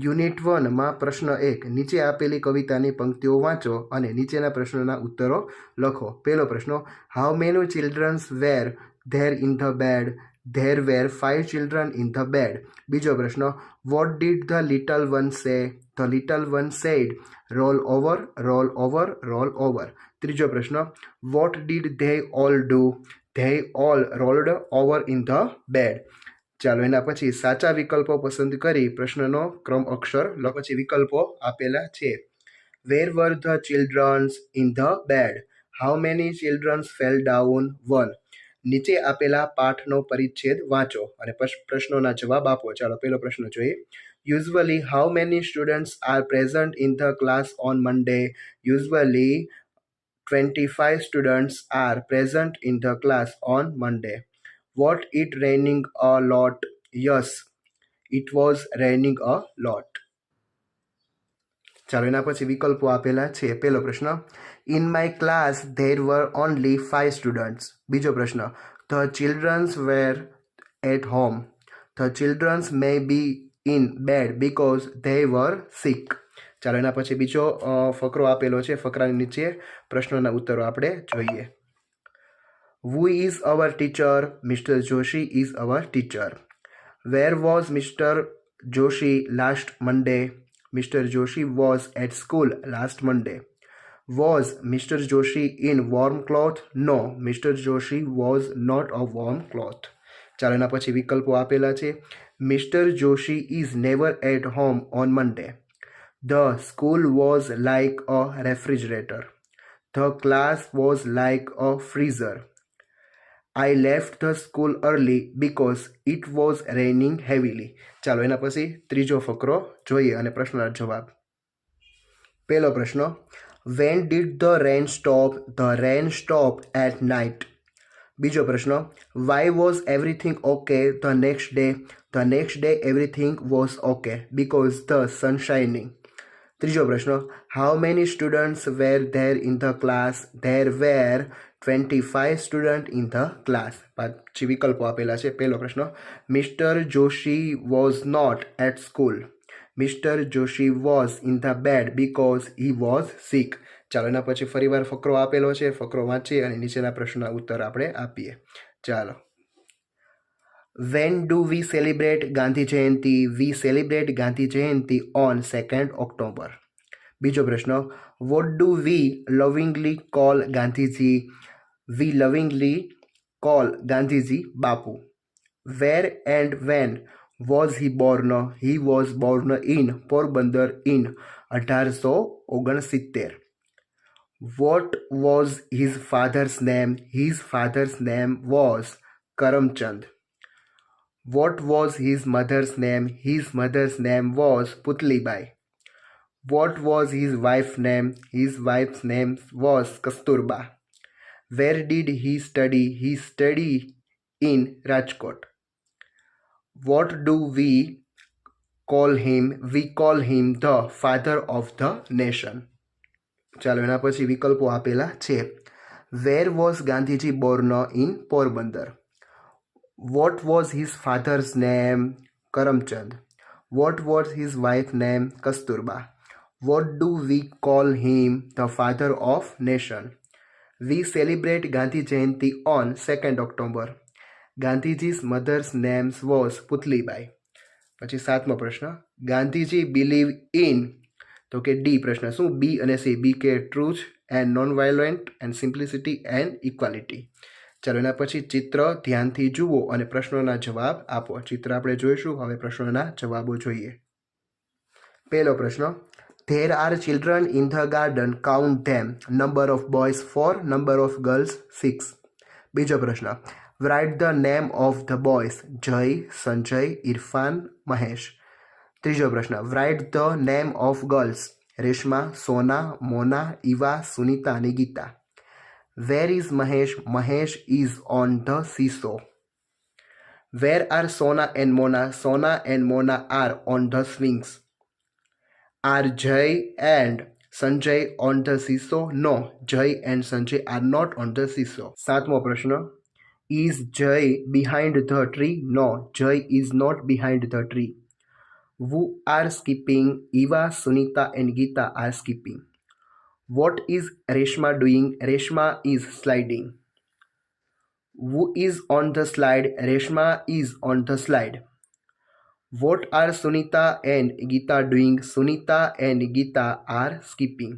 Unit વનમાં પ્રશ્ન એક નીચે આપેલી કવિતાની પંક્તિઓ વાંચો અને નીચેના પ્રશ્નોના ઉત્તરો લખો પહેલો પ્રશ્ન how many children's were there in the bed there were five children in the bed બીજો પ્રશ્ન what did the little one say the little one said roll over roll over roll over ત્રીજો પ્રશ્ન what did they all do they all rolled over in the bed ચાલો એના પછી સાચા વિકલ્પો પસંદ કરી પ્રશ્નનો ક્રમ અક્ષર પછી વિકલ્પો આપેલા છે where were the children's in the bed how many children's fell down one નીચે આપેલા પાઠનો પરિચ્છેદ વાંચો અને પ્રશ્નોના જવાબ આપો ચાલો પહેલો પ્રશ્ન જોઈએ usually how many students are present in the class on Monday usually twenty five students are present in the class on Monday what it raining a lot yes it was raining a lot ચાલો એના પછી વિકલ્પો આપેલા છે પહેલો પ્રશ્ન in my class there were only five students બીજો પ્રશ્ન the children's were at home the children's may be in bed because they were સિક ચાલો એના પછી બીજો ફકરો આપેલો છે ફકરાની નીચે પ્રશ્નોના ઉત્તરો આપણે જોઈએ Who is our teacher? Mr. Joshi is our teacher. Where was Mr. Joshi last Monday? Mr. Joshi was at school last Monday. Was Mr. Joshi in warm cloth? No, Mr. Joshi was not a warm cloth. ચાલો એના પછી વિકલ્પો આપેલા છે Mister Joshi is never at home on Monday the school was like a refrigerator the class was like a freezer I left the school early because it was raining heavily ચાલો એના પછી ત્રીજો ફકરો જોઈએ અને પ્રશ્નના જવાબ પહેલો પ્રશ્ન when did the rain stop the rain stop at night બીજો પ્રશ્ન why was everything okay the next day the next day everything was okay because the sun shining ત્રીજો પ્રશ્ન how many students were there in the class there were twenty five student in the class પછી વિકલ્પો આપેલા છે પહેલો પ્રશ્ન Mister Joshi was not at school Mister Joshi was in the bed because he was sick ચાલો એના પછી ફરીવાર ફકરો આપેલો છે ફકરો વાંચીએ અને નીચેના પ્રશ્નના ઉત્તર આપણે આપીએ ચાલો when do we celebrate Gandhi Jayanti? We celebrate Gandhi Jayanti on second October બીજો પ્રશ્ન what do we lovingly call Gandhiji we lovingly call Gandhiji Bapu where and when was he born he was born in Porbandar in અઢારસો ઓગણસિત્તેર what was his father's name his father's name was Karamchand What was his mother's name? His mother's name was Putlibai. What was his wife's name? His wife's name was Kasturba. Where did he study? He studied in Rajkot. What do we call him? We call him the father of the nation. ચાલો એના પછી વિકલ્પો આપેલા છે where was Gandhiji born in Porbandar what was his father's name? Karamchand. What was his wife's name? Kasturba. What do we call him? The father of nation. We celebrate Gandhi Jayanti on 2nd October. Gandhiji's mother's names was Putlibai પછી સાતમો પ્રશ્ન Gandhiji believe in તો કે D પ્રશ્ન શું બી અને સી બી કે truth and non violent and simplicity and equality ચાલો પછી ચિત્ર ધ્યાનથી જુઓ અને પ્રશ્નોના જવાબ આપો ચિત્ર આપણે જોઈશું હવે પ્રશ્નોના જવાબો જોઈએ પહેલો પ્રશ્ન there are children in the garden count them number of boys four number of girls six બીજો પ્રશ્ન write the name of the boys Jay Sanjay Irfan Mahesh ત્રીજો પ્રશ્ન write the name of girls Reshma Sona Mona Eva Sunita અને Geeta Where is Mahesh? Mahesh is on the seesaw. Where are Sona and Mona? Sona and Mona are on the swings. Are Jay and Sanjay on the seesaw? No, Jay and Sanjay are not on the seesaw. સાતમો Prashna. Is Jay behind the tree? No, Jay is not behind the tree. Who are skipping? Eva, Sunita and Geeta are skipping. What is Reshma doing? Reshma is sliding. Who is on the slide? Reshma is on the slide. What are Sunita and Gita doing? Sunita and Gita are skipping.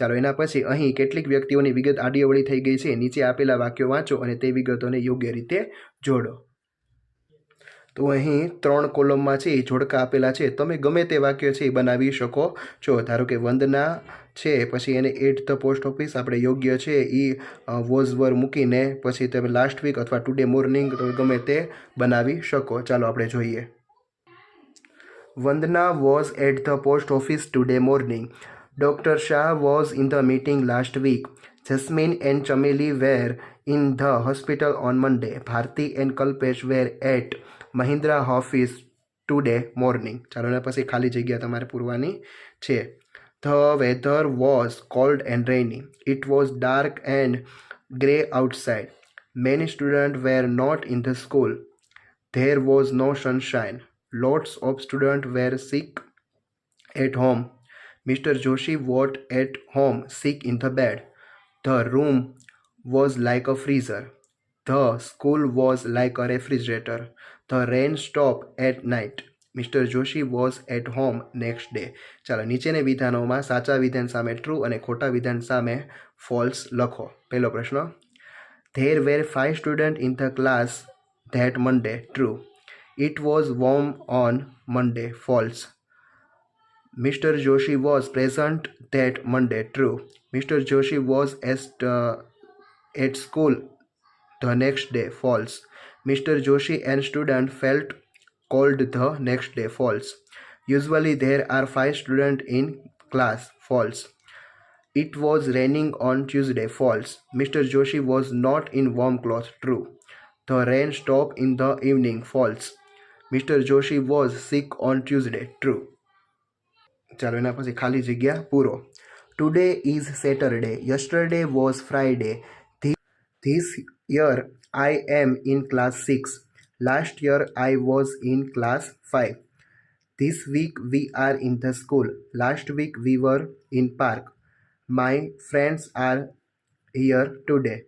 ચાલો એના પછી અહીં કેટલીક વ્યક્તિઓની વિગત આડીઅવળી થઈ ગઈ છે નીચે આપેલા વાક્યો વાંચો અને તે વિગતોને યોગ્ય રીતે જોડો તો અહીં ત્રણ કોલમમાં છે એ જોડકા આપેલા છે તમે ગમે તે વાક્ય છે એ બનાવી શકો છો ધારો કે વંદના છે પછી એને એટ ધ પોસ્ટ ઓફિસ આપણે યોગ્ય છે એ વોઝ વર મૂકીને પછી તમે લાસ્ટ વીક અથવા ટુડે મોર્નિંગ તમે ગમે તે બનાવી શકો ચાલો આપણે જોઈએ Vandana was at the post office today morning doctor Shah was in the meeting last week Jasmine and Chameli were in the hospital on Monday. Bharti and Kalpesh were at Mahindra office today morning. चलो ना पसे खाली जगह था हमारे पुरवानी छे. The weather was cold and rainy. It was dark and grey outside. Many students were not in the school. There was no sunshine. Lots of students were sick at home. Mr. Joshi was at home, sick in the bed. The room was like a freezer. The school was like a refrigerator. The rain stopped at night. Mister Joshi was at home next day ચાલો નીચેના વિધાનોમાં સાચા વિધાન સામે true અને ખોટા વિધાન સામે false લખો પહેલો પ્રશ્ન there were five student in the class that Monday true it was warm on Monday false Mister Joshi was present that Monday true Mister Joshi was એસ્ટ at school the next day false mr joshi and student felt cold the next day false usually there are five students in class false it was raining on tuesday false mr joshi was not in warm clothes true the rain stopped in the evening false mr joshi was sick on tuesday true ચાલો એના પછી ખાલી જગ્યા પૂરો today is Saturday yesterday was Friday this year I am in class 6. Last year I was in class 5. This week we are in the school. Last week we were in park. My friends are here today.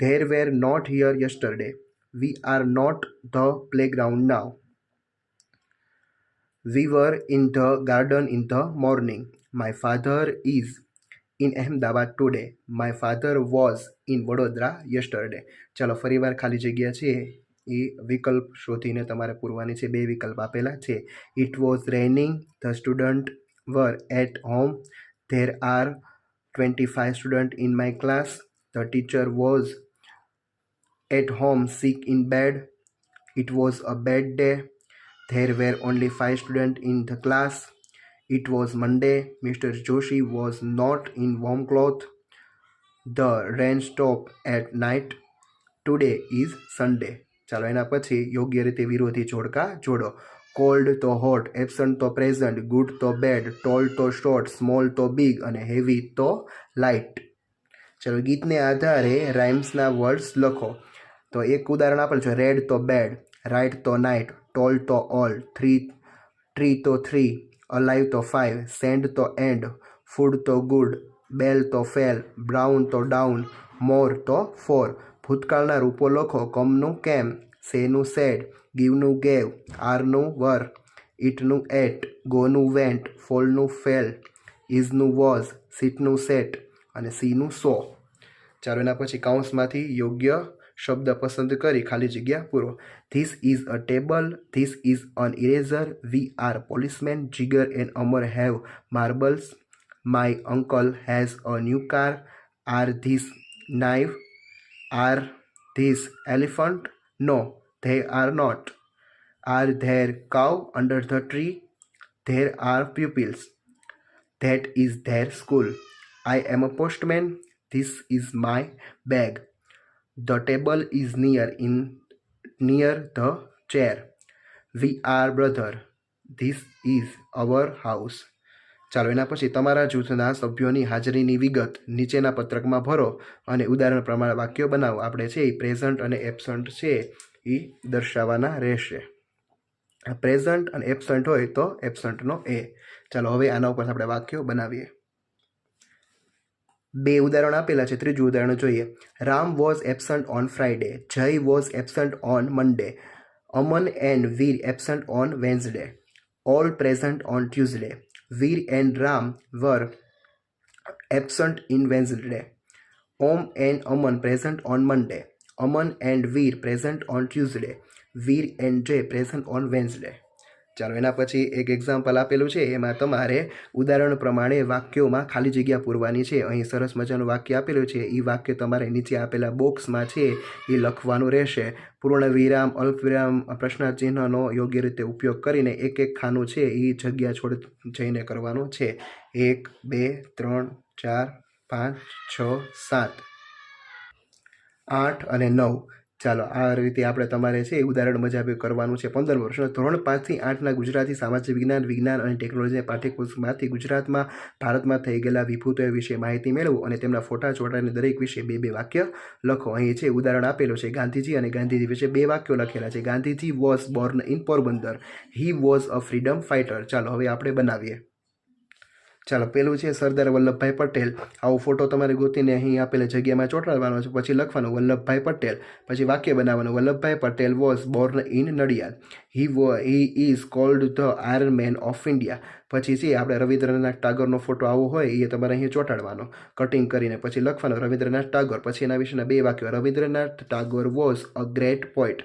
They were not here yesterday. We are not the playground now. We were in the garden in the morning. My father is in Ahmedabad today my father was in Vadodara yesterday ચાલો ફરીવાર ખાલી જગ્યા છે એ વિકલ્પ શોધીને તમારે પૂરવાની છે બે વિકલ્પ આપેલા છે it was raining the student were at home there are twenty five student in my class the teacher was at home sick in bed it was a bad day there were only five student in the class It was Monday. Mr. Joshi was not in warm cloth. The rain stopped at night. Today is Sunday. ચાલો એના પછી યોગ્ય રીતે વિરોધી જોડકા જોડો cold તો hot absent તો પ્રેઝન્ટ ગુડ તો બેડ ટોલ તો શોર્ટ સ્મોલ તો બિગ અને હેવી તો લાઇટ ચાલો ગીતને આધારે રાઇમ્સના વર્ડ્સ લખો તો એક ઉદાહરણ આપેલ છે રેડ તો બેડ રાઇટ તો નાઇટ ટોલ તો ઓલ થ્રી ટ્રી તો થ્રી અલાઈવ તો ફાઇવ સેન્ડ તો એન્ડ ફૂડ તો ગુડ બેલ તો ફેલ બ્રાઉન તો ડાઉન મોર તો ફોર ભૂતકાળના રૂપો લખો કમનું કેમ સેનું સેડ ગીવનું ગેવ આરનું વર ઇટનું એટ ગોનું વેન્ટ ફોલનું ફેલ ઇઝનું વોઝ સીટનું સેટ અને સીનું સો ચાલો એના પછી કાઉન્સમાંથી યોગ્ય શબ્દ પસંદ કરી ખાલી જગ્યા પૂરો this is a table this is an eraser we are policeman Jigar and Amar have marbles my uncle has a new car are this knife are this elephant no they are not are there cow under the tree there are pupils that is there school I am a postman this is my bag the table is near in near the chair we are brother this is our house ચાલો એના પછી તમારા જૂથના સભ્યોની હાજરીની વિગત નીચેના પત્રકમાં ભરો અને ઉદાહરણ પ્રમાણે વાક્યો બનાવો આપણે છે એ પ્રેઝન્ટ અને એબસન્ટ છે એ દર્શાવવાના રહેશે પ્રેઝન્ટ અને એબસન્ટ હોય તો એબસન્ટનો એ ચાલો હવે આના ઉપર આપણે વાક્યો બનાવીએ બે ઉદાહરણ આપેલા છે ત્રીજું ઉદાહરણ જોઈએ Ram was absent on Friday Jay was absent on Monday Aman and Veer absent on Wednesday all present on Tuesday Veer and Ram were absent in Wednesday Om and Aman present on Monday Aman and Veer present on Tuesday Veer and Jay present on Wednesday ચાલો એના પછી એક example આપેલું છે એમાં તમારે ઉદાહરણ પ્રમાણે વાક્યોમાં ખાલી જગ્યા પૂરવાની છે અહીં સરસ મજાનું વાક્ય આપેલું છે એ વાક્ય તમારે નીચે આપેલા બોક્સમાં છે એ લખવાનું રહેશે પૂર્ણ વિરામ અલ્પવિરામ પ્રશ્નાચિહ્નનો યોગ્ય રીતે ઉપયોગ કરીને એક એક ખાનું છે એ જગ્યા છોડ જઈને કરવાનું છે એક બે ત્રણ ચાર પાંચ છ સાત આઠ અને નવ ચાલો આ રીતે આપણે તમારે છે ઉદાહરણ મજા કરવાનું છે પંદર વર્ષના ધોરણ પાંચથી આઠના ગુજરાતી સામાજિક વિજ્ઞાન વિજ્ઞાન અને ટેકનોલોજીના પાઠ્યપુસ્તકમાંથી ગુજરાતમાં ભારતમાં થઈ ગયેલા વિભૂતો વિશે માહિતી મેળવો અને તેમના ફોટા ચોટાને દરેક વિશે બે બે વાક્ય લખો અહીં છે ઉદાહરણ આપેલો છે ગાંધીજી અને ગાંધીજી વિશે બે વાક્યો લખેલા છે Gandhiji was born in Porbandar he was a freedom fighter ચાલો હવે આપણે બનાવીએ ચાલો પેલું છે સરદાર વલ્લભભાઈ પટેલ આવો ફોટો તમારે ગોતીને અહીં આપેલી જગ્યામાં ચોંટાડવાનો છે પછી લખવાનું વલ્લભભાઈ પટેલ પછી વાક્ય બનાવવાનું Vallabhbhai Patel was born in Nadiad he was he is called the iron man of India પછી છે આપણે રવિન્દ્રનાથ ટાગોરનો ફોટો આવો હોય એ તમારે અહીં ચોંટાડવાનો કટિંગ કરીને પછી લખવાનો રવિન્દ્રનાથ ટાગોર પછી એના વિશેના બે વાક્યો Rabindranath Tagore was a great poet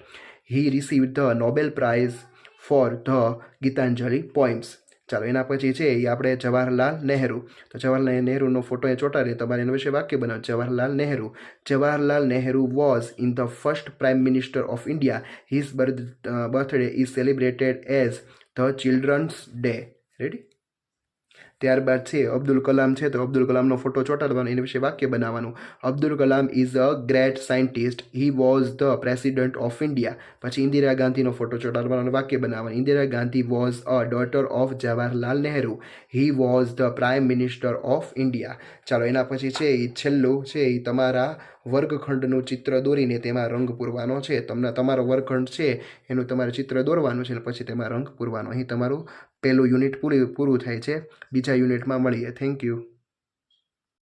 he receive the Nobel prize for the Gitanjali poems ચાલો એના પછી છે એ આપણે જવાહરલાલ નહેરુ તો જવાહરલાલ નહેરુનો ફોટો એ ચોંટાડીએ તમારે એના વિશે વાક્ય બનાવો Jawaharlal Nehru Jawaharlal Nehru was in the first prime minister of India his birth birthday is celebrated as the children's day ready ત્યારબાદ છે અબ્દુલ કલામ છે તો અબ્દુલ કલામનો ફોટો ચોંટાડવાનો એના વિશે વાક્ય બનાવવાનું Abdul Kalam is a great scientist he was the president of India પછી ઇન્દિરા ગાંધીનો ફોટો ચોંટાડવાનો વાક્ય બનાવવાનું Indira Gandhi was a daughter of Jawaharlal Nehru he was the prime minister of India ચાલો એના પછી છે એ છેલ્લું છે એ તમારા વર્ગખંડનું ચિત્ર દોરીને તેમાં રંગ પૂરવાનો છે તમને તમારો વર્ગખંડ છે એનું તમારે ચિત્ર દોરવાનું છે અને પછી તેમાં રંગ પૂરવાનો અહીં તમારું પહેલું યુનિટ પૂરી પૂરું થાય છે બીજા યુનિટમાં મળીએ થેન્ક યુ